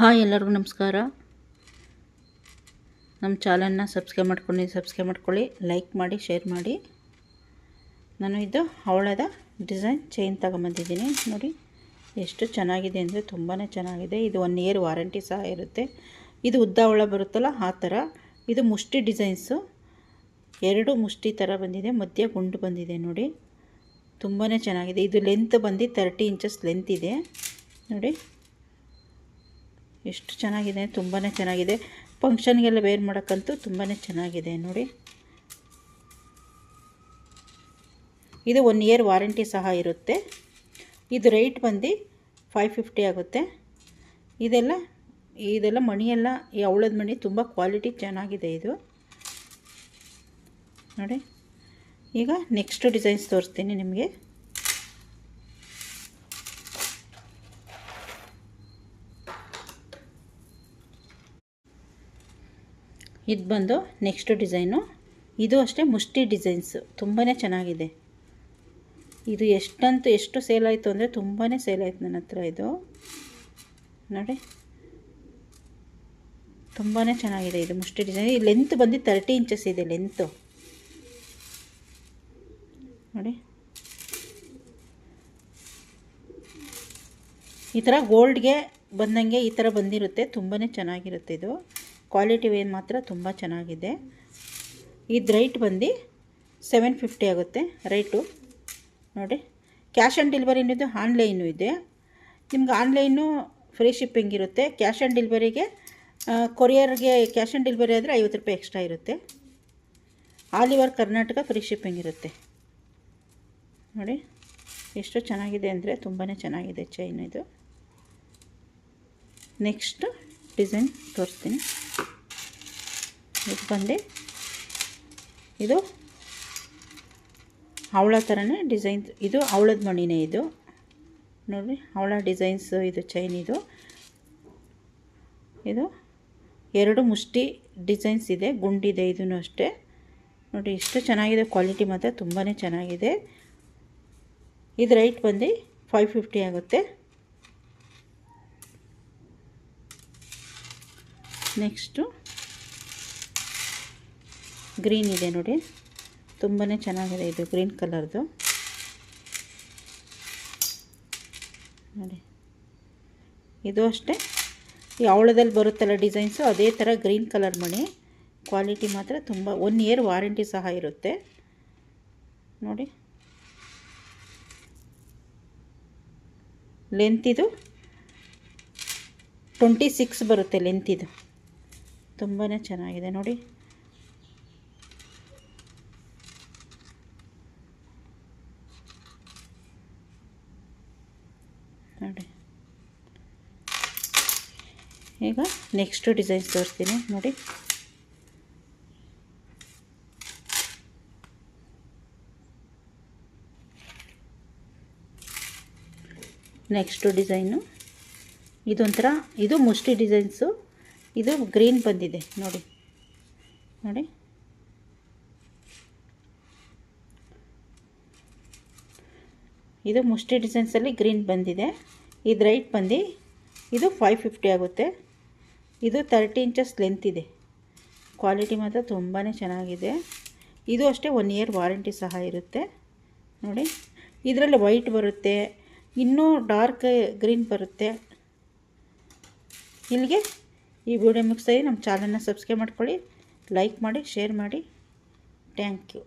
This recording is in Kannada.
ಹಾಯ್ ಎಲ್ಲರಿಗೂ ನಮಸ್ಕಾರ. ನಮ್ಮ ಚಾನಲ್ನ ಸಬ್ಸ್ಕ್ರೈಬ್ ಮಾಡ್ಕೊಂಡು ಸಬ್ಸ್ಕ್ರೈಬ್ ಮಾಡ್ಕೊಳ್ಳಿ, ಲೈಕ್ ಮಾಡಿ, ಶೇರ್ ಮಾಡಿ. ನಾನು ಇದು ಹವಳದ ಡಿಸೈನ್ ಚೈನ್ ತಗೊಂಬಂದಿದ್ದೀನಿ. ನೋಡಿ, ಎಷ್ಟು ಚೆನ್ನಾಗಿದೆ ಅಂದರೆ ತುಂಬಾ ಚೆನ್ನಾಗಿದೆ. ಇದು ಒನ್ ಇಯರ್ ವಾರಂಟಿ ಸಹ ಇರುತ್ತೆ. ಇದು ಉದ್ದ ಹವಳ ಬರುತ್ತಲ್ಲ, ಆ ಥರ. ಇದು ಮುಷ್ಟಿ ಡಿಸೈನ್ಸು. ಎರಡು ಮುಷ್ಟಿ ಥರ ಬಂದಿದೆ, ಮಧ್ಯ ಗುಂಡು ಬಂದಿದೆ, ನೋಡಿ. ತುಂಬಾ ಚೆನ್ನಾಗಿದೆ. ಇದು ಲೆಂತ್ ಬಂದು ತರ್ಟಿ ಇಂಚಸ್ ಲೆಂತ್ ಇದೆ. ನೋಡಿ. ಎಷ್ಟು ಚೆನ್ನಾಗಿದೆ ತುಂಬಾ ಚೆನ್ನಾಗಿದೆ. ಫಂಕ್ಷನ್ಗೆಲ್ಲ ವೇರ್ ಮಾಡೋಕ್ಕಂತೂ ತುಂಬಾ ಚೆನ್ನಾಗಿದೆ ನೋಡಿ. ಇದು ಒನ್ ಇಯರ್ ವಾರಂಟಿ ಸಹ ಇರುತ್ತೆ. ಇದು ರೇಟ್ ಬಂದು ಫೈವ್ ಫಿಫ್ಟಿ ಆಗುತ್ತೆ. ಇದೆಲ್ಲ ಇದೆಲ್ಲ ಮಣಿಯೆಲ್ಲ, ಈ ಅವಳದ ಮಣಿ ತುಂಬ ಕ್ವಾಲಿಟಿ ಚೆನ್ನಾಗಿದೆ ಇದು. ನೋಡಿ. ಈಗ ನೆಕ್ಸ್ಟ್ ಡಿಸೈನ್ಸ್ ತೋರಿಸ್ತೀನಿ ನಿಮಗೆ. ಇದು ಬಂದು ನೆಕ್ಸ್ಟ್ ಡಿಸೈನು ಇದು ಅಷ್ಟೇ ಮುಷ್ಟಿ ಡಿಸೈನ್ಸು ತುಂಬಾ ಚೆನ್ನಾಗಿದೆ. ಇದು ಎಷ್ಟಂತೂ ಎಷ್ಟು ಸೇಲ್ ಆಯಿತು ಅಂದರೆ ತುಂಬಾ ಸೇಲ್ ಆಯಿತು ನನ್ನ ಹತ್ರ ಇದು. ನೋಡಿ. ತುಂಬಾ ಚೆನ್ನಾಗಿದೆ ಇದು ಮುಷ್ಟಿ ಡಿಸೈನ್ ಈ ಲೆಂತ್ ಬಂದು ತರ್ಟಿ ಇಂಚಸ್ ಇದೆ ಲೆಂತು ನೋಡಿ. ಈ ಥರ ಗೋಲ್ಡ್ಗೆ ಬಂದಂಗೆ ಈ ಥರ ಬಂದಿರುತ್ತೆ. ತುಂಬಾ ಚೆನ್ನಾಗಿರುತ್ತೆ ಇದು. ಕ್ವಾಲಿಟಿ ವೇನ್ ಮಾತ್ರ ತುಂಬ ಚೆನ್ನಾಗಿದೆ. ಇದು ರೈಟ್ ಬಂದು ಸೆವೆನ್ ಫಿಫ್ಟಿ ಆಗುತ್ತೆ. ರೈಟು ನೋಡಿ. ಕ್ಯಾಶ್ ಆನ್ ಡೆಲಿವರಿನೂ ಇದು ಆನ್ಲೈನು ಇದೆ. ನಿಮ್ಗೆ ಆನ್ಲೈನು ಫ್ರೀ ಶಿಪ್ಪಿಂಗ್ ಇರುತ್ತೆ. ಕ್ಯಾಶ್ ಆನ್ ಡೆಲಿವರಿಗೆ ಕೊರಿಯರ್ಗೆ ಕ್ಯಾಶ್ ಆನ್ ಡೆಲಿವರಿ ಆದರೆ ಐವತ್ತು ರೂಪಾಯಿ ಎಕ್ಸ್ಟ್ರಾ ಇರುತ್ತೆ. All over Karnataka free shipping ಇರುತ್ತೆ. ನೋಡಿ. ಎಷ್ಟು ಚೆನ್ನಾಗಿದೆ ಅಂದರೆ ತುಂಬಾ ಚೆನ್ನಾಗಿದೆ ಚೈನ್ ಇದು. ನೆಕ್ಸ್ಟ್ ಡಿಸೈನ್ ತೋರಿಸ್ತೀನಿ. ಇದು ಬಂದು ಇದು ಅವಳ ಥರನೇ ಡಿಸೈನ್, ಇದು ಅವಳದ ಮಣಿನೇ ಇದು. ನೋಡಿ ಅವಳ ಡಿಸೈನ್ಸ್ ಇದು ಚೈನ್ ಇದು. ಇದು ಎರಡು ಮುಷ್ಟಿ ಡಿಸೈನ್ಸ್ ಇದೆ, ಗುಂಡಿದೆ ಇದೂ ಅಷ್ಟೇ. ನೋಡಿ ಎಷ್ಟು ಚೆನ್ನಾಗಿದೆ ಕ್ವಾಲಿಟಿ ಮಾತ್ರ ತುಂಬಾ ಚೆನ್ನಾಗಿದೆ. ಇದು ರೈಟ್ ಬಂದು ಫೈವ್ ಫಿಫ್ಟಿ ಆಗುತ್ತೆ. ನೆಕ್ಸ್ಟು ಗ್ರೀನ್ ಇದೆ ನೋಡಿ. ತುಂಬಾ ಚೆನ್ನಾಗಿದೆ ಇದು ಗ್ರೀನ್ ಕಲರ್ದು ನೋಡಿ. ಇದು ಅಷ್ಟೇ. ಈ ಅವಳದಲ್ಲಿ ಬರುತ್ತಲ್ಲ ಡಿಸೈನ್ಸು ಅದೇ ಥರ ಗ್ರೀನ್ ಕಲರ್ ಮಣಿ ಕ್ವಾಲಿಟಿ ಮಾತ್ರ ತುಂಬ ಒನ್ ಇಯರ್ ವಾರಂಟಿ ಸಹ ಇರುತ್ತೆ. ನೋಡಿ. ಲೆಂತ್ ಇದು ಟ್ವೆಂಟಿ ಸಿಕ್ಸ್ ಬರುತ್ತೆ ಲೆಂತ್ ಇದು. ತುಂಬಾ ಚೆನ್ನಾಗಿದೆ ನೋಡಿ ನೋಡಿ. ಈಗ ನೆಕ್ಸ್ಟ್ ಡಿಸೈನ್ಸ್ ತೋರಿಸ್ತೀನಿ, ನೋಡಿ. ನೆಕ್ಸ್ಟು ಡಿಸೈನು ಇದೊಂಥರ, ಇದು ಮುಷ್ಟಿ ಡಿಸೈನ್ಸು ಇದು ಗ್ರೀನ್ ಬಂದಿದೆ, ನೋಡಿ. ನೋಡಿ. ಇದು ಮುಷ್ಟಿ ಡಿಸೈನ್ಸಲ್ಲಿ ಗ್ರೀನ್ ಬಂದಿದೆ. ಇದು ರೈಟ್ ಬಂದು, ಇದು ಫೈವ್ ಫಿಫ್ಟಿ ಆಗುತ್ತೆ. ಇದು ತರ್ಟಿ ಇಂಚಸ್ ಲೆಂತ್ ಇದೆ. ಕ್ವಾಲಿಟಿ ಮಾತ್ರ ತುಂಬಾ ಚೆನ್ನಾಗಿದೆ. ಇದು ಅಷ್ಟೇ ಒನ್ ಇಯರ್ ವಾರಂಟಿ ಸಹ ಇರುತ್ತೆ. ನೋಡಿ, ಇದರಲ್ಲಿ ವೈಟ್ ಬರುತ್ತೆ, ಇನ್ನೂ ಡಾರ್ಕ್ ಗ್ರೀನ್ ಬರುತ್ತೆ. ಇಲ್ಲಿಗೆ ಈ ವಿಡಿಯೋ ಮುಗಿಸ್ತಾ ನಮ್ಮ ಚಾನಲ್ನ ಸಬ್ಸ್ಕ್ರೈಬ್ ಮಾಡ್ಕೊಳ್ಳಿ ಲೈಕ್ ಮಾಡಿ ಶೇರ್ ಮಾಡಿ. Thank you